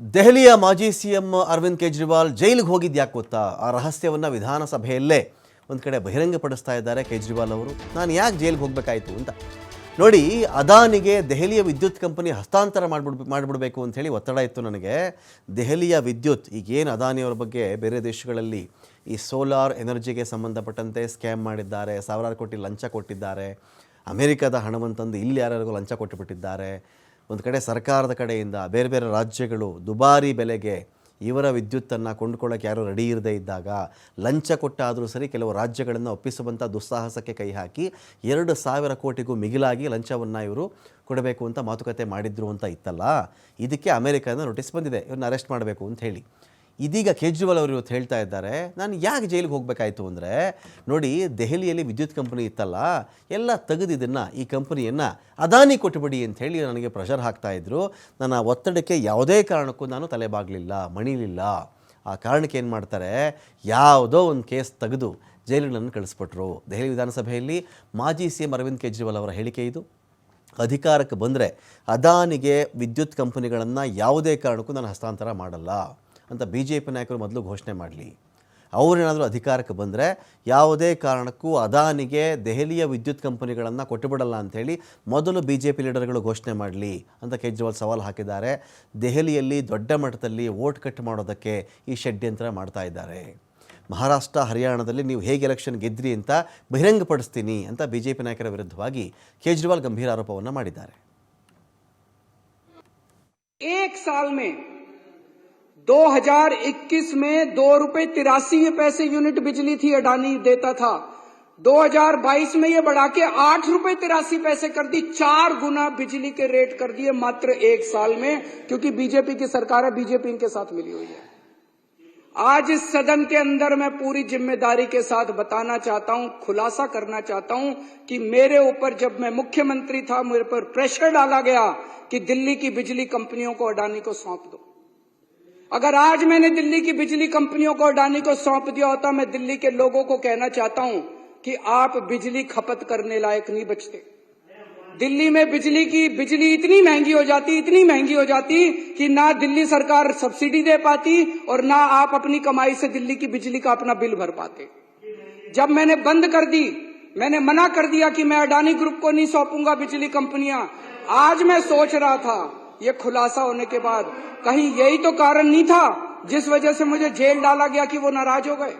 ದೆಹಲಿಯ ಮಾಜಿ C M Arvind Kejriwal ಜೈಲಿಗೆ ಹೋಗಿದ್ದು ಯಾಕೆ ಗೊತ್ತಾ? ಆ ರಹಸ್ಯವನ್ನು ವಿಧಾನಸಭೆಯಲ್ಲೇ ಒಂದು ಕಡೆ ಬಹಿರಂಗಪಡಿಸ್ತಾ ಇದ್ದಾರೆ ಕೇಜ್ರಿವಾಲ್ ಅವರು. ನಾನು ಯಾಕೆ ಜೈಲಿಗೆ ಹೋಗಬೇಕಾಯಿತು ಅಂತ. ನೋಡಿ, ಅದಾನಿಗೆ ದೆಹಲಿಯ ವಿದ್ಯುತ್ ಕಂಪನಿ ಹಸ್ತಾಂತರ ಮಾಡಿಬಿಡ್, ಮಾಡಿಬಿಡ್ಬೇಕು ಅಂತ ಹೇಳಿ ಒತ್ತಡ ಇತ್ತು ನನಗೆ. ದೆಹಲಿಯ ವಿದ್ಯುತ್ ಈಗೇನು ಅದಾನಿಯವರ ಬಗ್ಗೆ? ಬೇರೆ ದೇಶಗಳಲ್ಲಿ ಈ ಸೋಲಾರ್ ಎನರ್ಜಿಗೆ ಸಂಬಂಧಪಟ್ಟಂತೆ ಸ್ಕ್ಯಾಮ್ ಮಾಡಿದ್ದಾರೆ, ಸಾವಿರಾರು ಕೋಟಿ ಲಂಚ ಕೊಟ್ಟಿದ್ದಾರೆ. ಅಮೆರಿಕದ ಹಣವನ್ನು ತಂದು ಇಲ್ಲಿ ಯಾರ್ಯಾರಿಗೂ ಲಂಚ ಕೊಟ್ಟುಬಿಟ್ಟಿದ್ದಾರೆ ಒಂದು ಕಡೆ ಸರ್ಕಾರದ ಕಡೆಯಿಂದ ಬೇರೆ ಬೇರೆ ರಾಜ್ಯಗಳು ದುಬಾರಿ ಬೆಲೆಗೆ ಇವರ ವಿದ್ಯುತ್ತನ್ನು ಕೊಂಡ್ಕೊಳ್ಳೋಕೆ ಯಾರೂ ರೆಡಿ ಇರದೇ ಇದ್ದಾಗ ಲಂಚ ಕೊಟ್ಟಾದರೂ ಸರಿ ಕೆಲವು ರಾಜ್ಯಗಳನ್ನು ಒಪ್ಪಿಸುವಂಥ ದುಸ್ಸಾಹಸಕ್ಕೆ ಕೈ ಹಾಕಿ ಎರಡು ಸಾವಿರ ಕೋಟಿಗೂ ಮಿಗಿಲಾಗಿ ಲಂಚವನ್ನು ಇವರು ಕೊಡಬೇಕು ಅಂತ ಮಾತುಕತೆ ಮಾಡಿದ್ರು ಅಂತ ಇತ್ತಲ್ಲ. ಇದಕ್ಕೆ ಅಮೆರಿಕದಿಂದ ನೋಟಿಸ್ ಬಂದಿದೆ. ಇವ್ರನ್ನ ಅರೆಸ್ಟ್ ಮಾಡಬೇಕು ಅಂತ ಹೇಳಿ. ಇದೀಗ ಕೇಜ್ರಿವಾಲ್ ಅವರು ಇವತ್ತು ಹೇಳ್ತಾ ಇದ್ದಾರೆ, ನಾನು ಯಾಕೆ ಜೈಲಿಗೆ ಹೋಗಬೇಕಾಯ್ತು ಅಂದರೆ, ನೋಡಿ, ದೆಹಲಿಯಲ್ಲಿ ವಿದ್ಯುತ್ ಕಂಪನಿ ಇತ್ತಲ್ಲ, ಎಲ್ಲ ತೆಗೆದಿದ್ದನ್ನು ಈ ಕಂಪನಿಯನ್ನು ಅದಾನಿ ಕೊಟ್ಟುಬಿಡಿ ಅಂತ ಹೇಳಿ ನನಗೆ ಪ್ರೆಷರ್ ಹಾಕ್ತಾ ನಾನು ನನ್ನ ಒತ್ತಡಕ್ಕೆ ಯಾವುದೇ ಕಾರಣಕ್ಕೂ ನಾನು ತಲೆಬಾಗಲಿಲ್ಲ, ಮಣಿಲಿಲ್ಲ. ಆ ಕಾರಣಕ್ಕೆ ಏನು ಮಾಡ್ತಾರೆ, ಯಾವುದೋ ಒಂದು ಕೇಸ್ ತೆಗೆದು ಜೈಲಿಗೆ ನನ್ನ ಕಳಿಸ್ಬಿಟ್ರು. ದೆಹಲಿ ವಿಧಾನಸಭೆಯಲ್ಲಿ ಮಾಜಿ ಸಿ ಎಂ ಅರವಿಂದ್ ಕೇಜ್ರಿವಾಲ್ ಅವರ ಹೇಳಿಕೆ ಇದು. ಅಧಿಕಾರಕ್ಕೆ ಬಂದರೆ ಅದಾನಿಗೆ ವಿದ್ಯುತ್ ಕಂಪನಿಗಳನ್ನು ಯಾವುದೇ ಕಾರಣಕ್ಕೂ ನಾನು ಹಸ್ತಾಂತರ ಮಾಡಲ್ಲ. ಅಂತ ಬಿ ಜೆ ಪಿ ನಾಯಕರು ಮೊದಲು ಘೋಷಣೆ ಮಾಡಲಿ. ಅವರೇನಾದರೂ ಅಧಿಕಾರಕ್ಕೆ ಬಂದರೆ ಯಾವುದೇ ಕಾರಣಕ್ಕೂ ಅದಾನಿಗೆ ದೆಹಲಿಯ ವಿದ್ಯುತ್ ಕಂಪನಿಗಳನ್ನು ಕೊಟ್ಟುಬಿಡಲ್ಲ ಅಂಥೇಳಿ ಮೊದಲು ಬಿ ಜೆ ಪಿ ಲೀಡರ್ಗಳು ಘೋಷಣೆ ಮಾಡಲಿ ಅಂತ ಕೇಜ್ರಿವಾಲ್ ಸವಾಲು ಹಾಕಿದ್ದಾರೆ. ದೆಹಲಿಯಲ್ಲಿ ದೊಡ್ಡ ಮಟ್ಟದಲ್ಲಿ ವೋಟ್ ಕಟ್ ಮಾಡೋದಕ್ಕೆ ಈ ಷಡ್ಯಂತ್ರ ಮಾಡ್ತಾ ಇದ್ದಾರೆ. ಮಹಾರಾಷ್ಟ್ರ, ಹರಿಯಾಣದಲ್ಲಿ ನೀವು ಹೇಗೆ ಎಲೆಕ್ಷನ್ ಗೆದ್ರಿ ಅಂತ ಬಹಿರಂಗಪಡಿಸ್ತೀನಿ ಅಂತ ಬಿ ಜೆ ಪಿ ನಾಯಕರ ವಿರುದ್ಧವಾಗಿ ಕೇಜ್ರಿವಾಲ್ ಗಂಭೀರ ಆರೋಪವನ್ನು ಮಾಡಿದ್ದಾರೆ. 2021 में दो रुपए तिरासी पैसे यूनिट बिजली थी अडानी देता था। 2022 में ये बढ़ा के आठ रुपए तिरासी पैसे कर दी, चार गुना बिजली के रेट कर दिए मात्र एक साल में, क्योंकि बीजेपी की सरकार है, बीजेपी इनके साथ मिली हुई है। आज इस सदन के अंदर मैं पूरी ज़िम्मेदारी के साथ बताना चाहता हूँ, खुलासा करना चाहता हूँ कि मेरे ऊपर जब मैं मुख्यमंत्री था, मेरे पर प्रेशर डाला गया कि दिल्ली की बिजली कंपनियों को अडानी को सौंप दो। अगर आज मैंने दिल्ली की बिजली कंपनियों को अडानी को सौंप दिया होता, मैं दिल्ली के लोगों को कहना चाहता हूँ कि आप बिजली खपत करने लायक नहीं बचते। दिल्ली में बिजली की, बिजली इतनी महँगी हो जाती, इतनी महँगी हो जाती कि ना दिल्ली सरकार सब्सिडी दे पाती और ना आप अपनी कमाई से दिल्ली की बिजली का अपना बिल भर पाते। जब मैंने बंद कर दी, मैंने मना कर दिया कि मैं अडानी ग्रुप को नहीं सौंपूँगा बिजली कंपनियाँ, आज मैं सोच रहा था ये खुलासा होने के बाद कहीं यही तो कारण नहीं था जिस वजह से मुझे जेल डाला गया कि वो नाराज़ हो गए।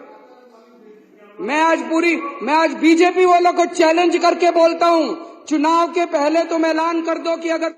मैं आज पूरी, मैं आज बीजेपी वालों को चैलेंज करके बोलता हूँ, चुनाव के पहले तुम ऐलान कर दो कि अगर